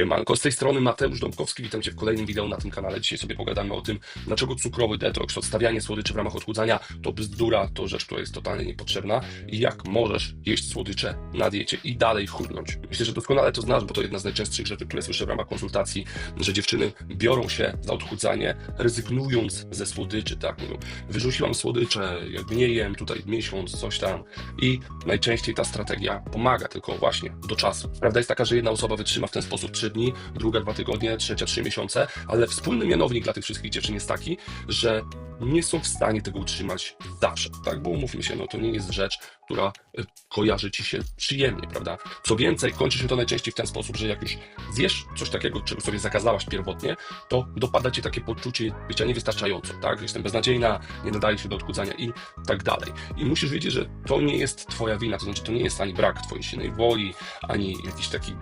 Siemanko, z tej strony Mateusz Dąbkowski, witam Cię w kolejnym wideo na tym kanale. Dzisiaj sobie pogadamy o tym, dlaczego cukrowy detoks, odstawianie słodyczy w ramach odchudzania to bzdura, to rzecz, która jest totalnie niepotrzebna i jak możesz jeść słodycze na diecie i dalej chudnąć. Myślę, że doskonale to znasz, bo to jedna z najczęstszych rzeczy, które słyszę w ramach konsultacji, że dziewczyny biorą się za odchudzanie, rezygnując ze słodyczy, tak mówią, wyrzuciłam słodycze, jakby nie jem tutaj miesiąc, coś tam i najczęściej ta strategia pomaga, tylko właśnie do czasu. Prawda jest taka, że jedna osoba wytrzyma w ten sposób 3 dni, druga 2 tygodnie, trzecia 3 miesiące, ale wspólny mianownik dla tych wszystkich dziewczyn jest taki, że nie są w stanie tego utrzymać zawsze, tak? Bo umówmy się, no to nie jest rzecz, która y, kojarzy ci się przyjemnie, prawda? Co więcej, kończy się to najczęściej w ten sposób, że jak już zjesz coś takiego, czego sobie zakazałaś pierwotnie, to dopada ci takie poczucie bycia niewystarczająco, tak? Jestem beznadziejna, nie nadaje się do odchudzania i tak dalej. I musisz wiedzieć, że to nie jest twoja wina, to znaczy to nie jest ani brak twojej silnej woli, ani jakiś taki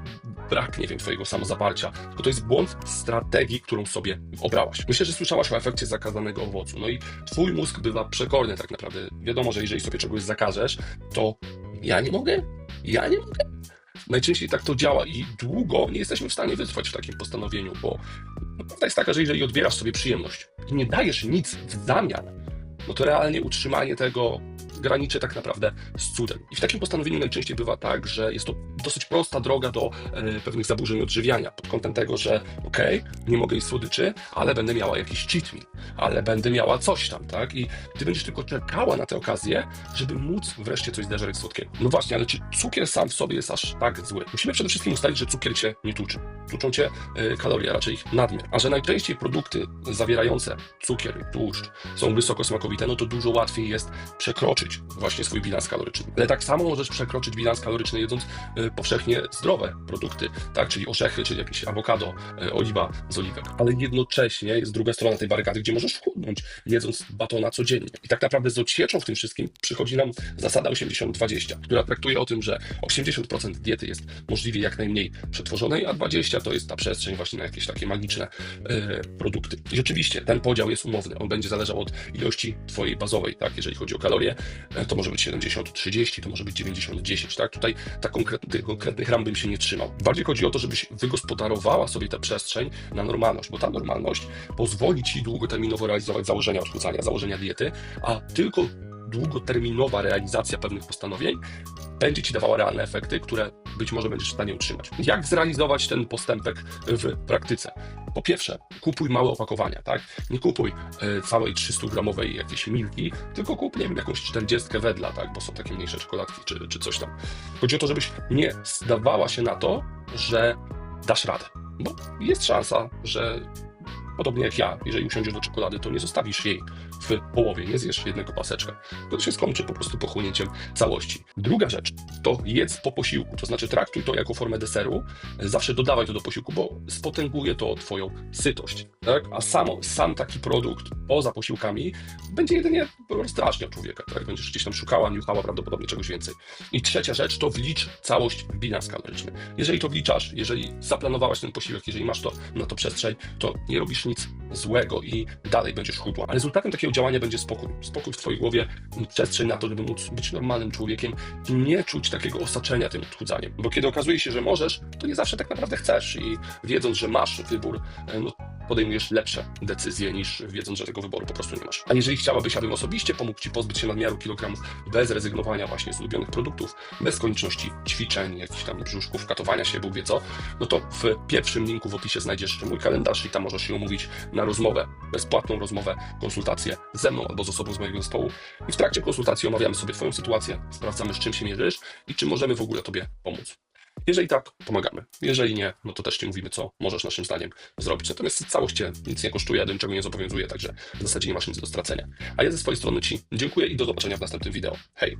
brak, nie wiem, twojego samozaparcia, tylko to jest błąd strategii, którą sobie obrałaś. Myślę, że słyszałaś o efekcie zakazanego owocu. No i twój mózg bywa przekorny tak naprawdę. Wiadomo, że jeżeli sobie czegoś zakażesz, to ja nie mogę, ja nie mogę. Najczęściej tak to działa i długo nie jesteśmy w stanie wytrwać w takim postanowieniu, bo prawda jest taka, że jeżeli odbierasz sobie przyjemność i nie dajesz nic w zamian, no to realnie utrzymanie tego graniczy tak naprawdę z cudem. I w takim postanowieniu najczęściej bywa tak, że jest to dosyć prosta droga do e, pewnych zaburzeń odżywiania, pod kątem tego, że okej, nie mogę jeść słodyczy, ale będę miała jakiś cheat meal, ale będę miała coś tam, tak? I ty będziesz tylko czekała na tę okazję, żeby móc wreszcie coś zderzać słodkiego. No właśnie, ale czy cukier sam w sobie jest aż tak zły? Musimy przede wszystkim ustalić, że cukier cię nie tuczy. Tuczą cię e, kalorie, a raczej ich nadmiar. A że najczęściej produkty zawierające cukier i tłuszcz są wysoko smakowite, no to dużo łatwiej jest przekroczyć właśnie swój bilans kaloryczny. Ale tak samo możesz przekroczyć bilans kaloryczny jedząc e, powszechnie zdrowe produkty, tak, czyli orzechy, czyli jakieś awokado, e, oliwa z oliwek. Ale jednocześnie jest druga strona tej barykady, gdzie możesz chudnąć jedząc batona codziennie. I tak naprawdę z odsieczą w tym wszystkim przychodzi nam zasada 80-20, która traktuje o tym, że 80% diety jest możliwie jak najmniej przetworzonej, a 20% to jest ta przestrzeń właśnie na jakieś takie magiczne e, produkty. I rzeczywiście ten podział jest umowny. On będzie zależał od ilości twojej bazowej, tak, jeżeli chodzi o kalorie, e, to może być 70-30, to może być 90-10, tak? Tutaj tak konkretny, tych konkretnych ram bym się nie trzymał. Bardziej chodzi o to, żebyś wygospodarowała sobie tę przestrzeń na normalność, bo ta normalność pozwoli ci długoterminowo realizować założenia odchudzania, założenia diety, a tylko długoterminowa realizacja pewnych postanowień będzie ci dawała realne efekty, które być może będziesz w stanie utrzymać. Jak zrealizować ten postępek w praktyce? Po pierwsze, kupuj małe opakowania, tak? Nie kupuj e, całej 300-gramowej jakiejś milki, tylko kup, nie wiem, jakąś 40 wedla, tak? Bo są takie mniejsze czekoladki czy, czy coś tam. Chodzi o to, żebyś nie zdawała się na to, że dasz radę. Bo jest szansa, że Podobnie jak ja, jeżeli usiądziesz do czekolady, to nie zostawisz jej w połowie, nie zjesz jednego paseczka. To się skończy po prostu pochłonięciem całości. Druga rzecz to jedz po posiłku, to znaczy traktuj to jako formę deseru, zawsze dodawaj to do posiłku, bo spotęguje to twoją sytość. Tak? A samo, sam taki produkt poza posiłkami będzie jedynie rozdrażniał człowieka. Tak? Będziesz gdzieś tam szukała, niuchała prawdopodobnie czegoś więcej. I trzecia rzecz to wlicz całość w bilans kaloryczny. Jeżeli to wliczasz, jeżeli zaplanowałaś ten posiłek, jeżeli masz to na to przestrzeń, to nie robisz nic złego i dalej będziesz chudła. A rezultatem takiego działania będzie spokój. Spokój w twojej głowie, przestrzeń na to, żeby móc być normalnym człowiekiem i nie czuć takiego osaczenia tym odchudzaniem. Bo kiedy okazuje się, że możesz, to nie zawsze tak naprawdę chcesz i wiedząc, że masz wybór, no, podejmujesz lepsze decyzje niż wiedząc, że tego wyboru po prostu nie masz. A jeżeli chciałabyś, abym osobiście pomógł Ci pozbyć się nadmiaru kilogramów bez rezygnowania właśnie z ulubionych produktów, bez konieczności ćwiczeń, jakichś tam brzuszków, katowania się, Bóg wie co, no to w pierwszym linku w opisie znajdziesz mój kalendarz i tam możesz się umówić na rozmowę, bezpłatną rozmowę, konsultację ze mną albo z osobą z mojego zespołu. I w trakcie konsultacji omawiamy sobie Twoją sytuację, sprawdzamy z czym się mierzysz i czy możemy w ogóle Tobie pomóc. Jeżeli tak, pomagamy. Jeżeli nie, no to też Ci mówimy, co możesz naszym zdaniem zrobić. Natomiast całość Cię nic nie kosztuje, do niczego nie zobowiązuje, także w zasadzie nie masz nic do stracenia. A ja ze swojej strony Ci dziękuję i do zobaczenia w następnym wideo. Hej!